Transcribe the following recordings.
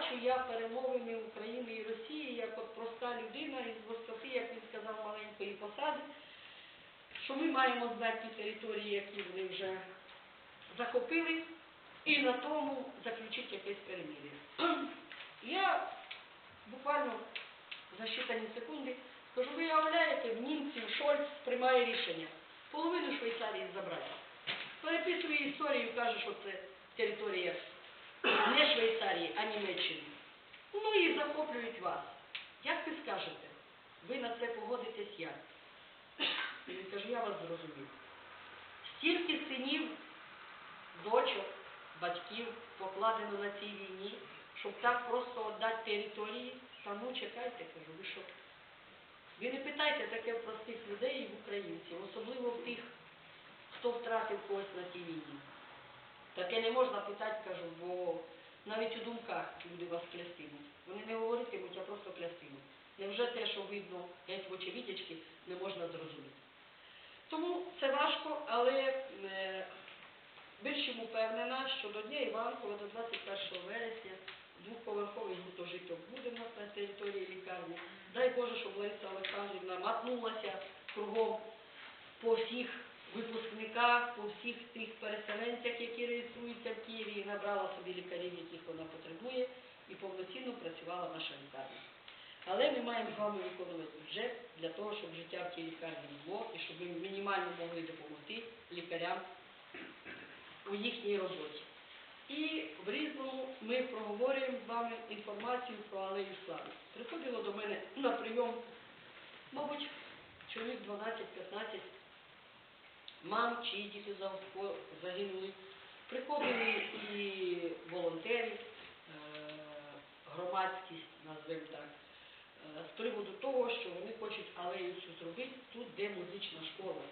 бачу я перемовини України і Росії як от проста людина із висоти, як він сказав, маленької посади, що ми маємо знати території, які вони вже захопили, і на тому заключити якесь перемир'я. Я буквально за считані секунди скажу, ви уявляєте, в німців Шольц приймає рішення половину Швейцарії забрати. Переписує історію, каже, що це територія не Швейцарії, а Німеччини. Ну і захоплюють вас. Як ви скажете? Ви на це погодитесь як? І він каже, я вас зрозумів. Стільки синів, дочок, батьків покладено на цій війні, щоб так просто віддати території. Та ну чекайте, кажу, ви що? Ви не питайте таке простих людей і в українців, особливо в тих, хто втратив когось на тій війні. Таке не можна питати, кажу, бо навіть у думках люди вас клястимуть. Вони не говоритимуть, а просто клястимуть. Невже те, що видно геть в очевидячки, не можна зрозуміти? Тому це важко, але е, більш чим упевнена, що до Дня Іванкова, до 21 вересня, двоповерховий гуртожиток буде на території лікарні. Дай Боже, щоб Лариса Олександрівна матнулася кругом по всіх випускниках, по всіх тих переселенцях, які реєструються в Києві, і набрала собі лікарів, яких вона потребує, і повноцінно працювала наша лікарня. Але ми маємо з вами виконувати бюджет для того, щоб життя в тій лікарні було і щоб ми мінімально могли допомогти лікарям у їхній роботі. І в різному ми проговорюємо з вами інформацію про алею слави. Приходило до мене на прийом, мабуть, чоловік 12-15 мам, чиї діти загинули. Приходили і волонтери, е, громадськість, назвемо так, е, з приводу того, що вони хочуть алею цю зробити тут, де музична школа,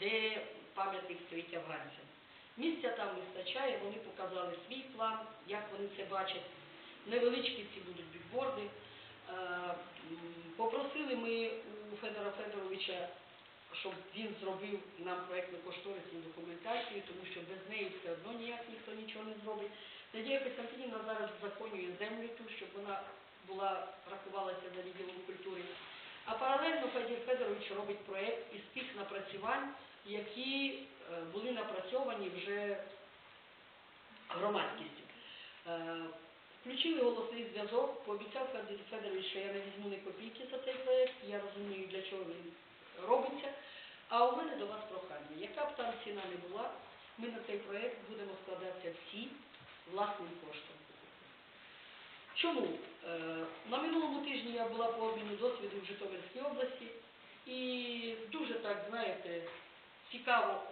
де пам'ятник стоїть афганцям. Місця там вистачає, вони показали свій план, як вони це бачать. Невеличкі ці будуть бікборди. Е, Попросили ми у Федора Федоровича, щоб він зробив нам проєктну кошторисну документацію, тому що без неї все одно ніяк ніхто нічого не зробить. Надія Костянтинівна зараз законює землю ту, щоб вона була, рахувалася за відділом культури. А паралельно Федір Федорович робить проєкт із тих напрацювань, які е, були напрацьовані вже громадськістю. Е, Включили голосний зв'язок, пообіцяв Федір Федорович, що я не візьму ні копійки за цей проєкт, я розумію, для чого він робиться. А у мене до вас прохання, яка б там ціна не була, ми на цей проєкт будемо складатися всі власним коштом. Чому? Е, На минулому тижні я була по обміну досвіду в Житомирській області і дуже так, знаєте, цікаво,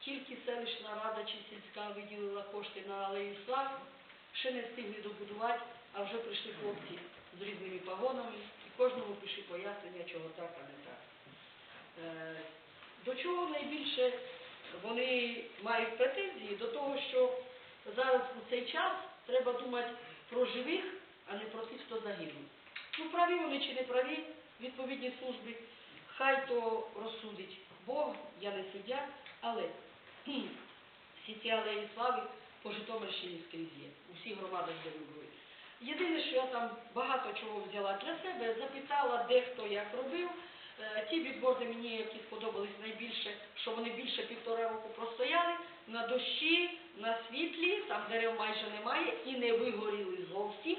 тільки селищна рада чи сільська виділила кошти на алею слави, ще не встигли добудувати, а вже прийшли хлопці з різними погонами, і кожному пиши пояснення, чого так, а не так. Е, До чого найбільше вони мають претензії? До того, що зараз у цей час треба думати про живих, а не про тих, хто загинув. Ну, праві вони чи не праві, відповідні служби, хай то розсудить Бог, я не суддя, але всі ці алеї слави по Житомирщині скрізь є, у всіх громадах, де ви. Єдине, що я там багато чого взяла для себе, запитала, де хто як робив. Ті бікборди мені, які сподобались найбільше, що вони більше півтора року простояли на дощі, на світлі, там дерев майже немає, і не вигоріли зовсім.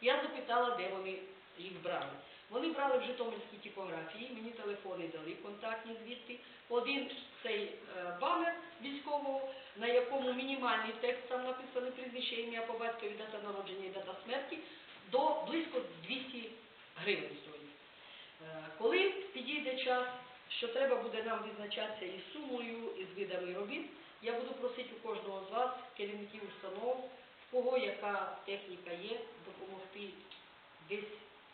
Я запитала, де вони їх брали. Вони брали в Житомирській типографії, мені телефони дали, контактні звідти. Один цей е, банер військового, на якому мінімальний текст там написаний прізвище, ім'я по батькові, дата народження і дата смерті, до близько 200 гривень стоїть. Е, Коли підійде час, що треба буде нам визначатися із сумою, і з видами робіт, я буду просити у кожного з вас, керівників установ, в кого яка техніка є, допомогти десь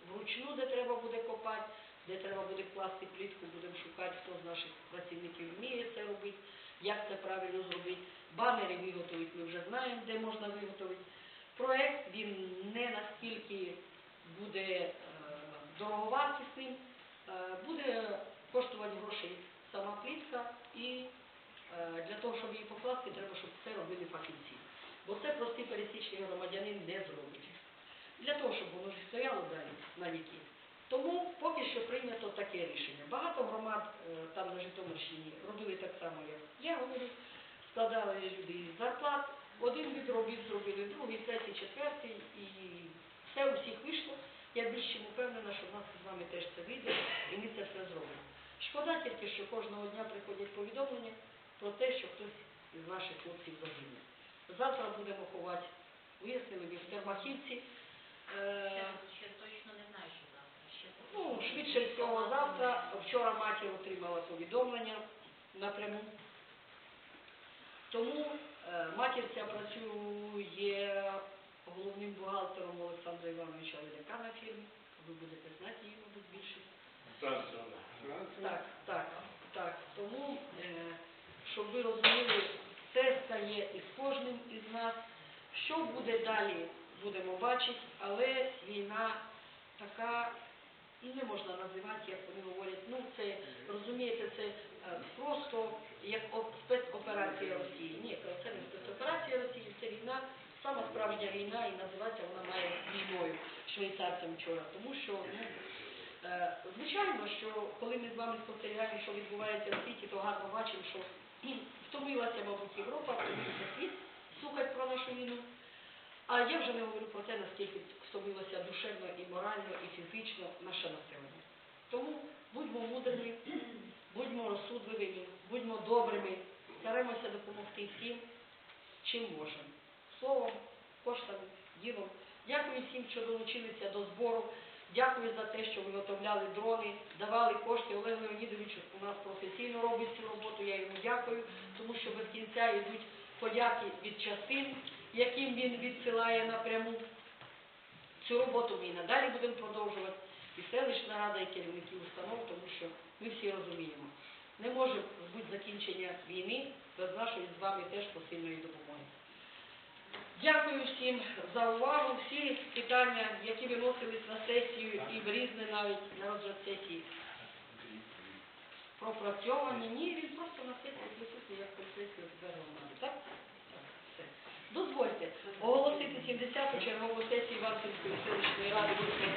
вручну, де треба буде копати, де треба буде класти плітку, будемо шукати, хто з наших працівників вміє це робити, як це правильно зробити. Банери виготовити ми вже знаємо, де можна виготовити. Проект він не настільки буде е, дороговартісним, е, буде коштувати грошей сама клітка, і е, для того, щоб її покласти, треба, щоб це робили фахівці. Бо це простий пересічний громадянин не зробить. Для того, щоб воно стояло далі на віки. Тому поки що прийнято таке рішення. Багато громад е, там на Житомирщині робили так само, як я говорю, складали люди зарплат, один від робіт зробили, другий, третій, четвертий, і все у всіх вийшло. Я більш чим упевнена, що в нас з вами теж це вийде, і ми це все зробимо. Шкода тільки, що кожного дня приходять повідомлення про те, що хтось із наших хлопців загине. Завтра будемо ховати, вияснили ми в Термахівці. Е, Ще, ще точно не знаю, що завтра. Ще Ну, швидше всього завтра. Вчора матір отримала повідомлення напряму. Тому е, матір ця працює головним бухгалтером Олександра Івановича Леляка на фірмі. Ви будете знати її, мабуть, більше. Так, так, так. Тому, е, щоб ви розуміли, це стає із кожним із нас. Що буде далі, будемо бачити, але війна така, і не можна називати, як вони говорять, ну це, розумієте, це е, просто як спецоперація Росії. Ні, це не спецоперація сама справжня війна, і називатися вона має війною швейцарцям вчора, тому що ну, Е, Звичайно, що коли ми з вами спостерігаємо, що відбувається в світі, то гарно бачимо, що втомилася, мабуть, Європа, втомився світ слухати про нашу війну. А я вже не говорю про те, наскільки втомилося душевно і морально, і фізично наше населення. Тому будьмо мудрими, будьмо розсудливими, будьмо добрими, стараємося допомогти всім, чим можемо. Словом, коштами, ділом. Дякую всім, що долучилися до збору. Дякую за те, що виготовляли дрони, давали кошти. Олег Леонідович у нас професійно робить цю роботу. Я йому дякую, тому що без кінця йдуть подяки від частин, яким він відсилає напряму. Цю роботу ми і надалі будемо продовжувати. І селищна рада, і керівники установ, тому що ми всі розуміємо. Не може бути закінчення війни без нашої з вами теж посильної допомоги. Дякую всім за увагу. Всі питання, які виносились на сесію і в різне навіть на сесії, пропрацьовані. Ні, він просто на сесії присутній як поліцейський офіцер громади. Так? Так, все. Дозвольте оголосити 70-ту чергову сесію Іванківської селищної ради вищого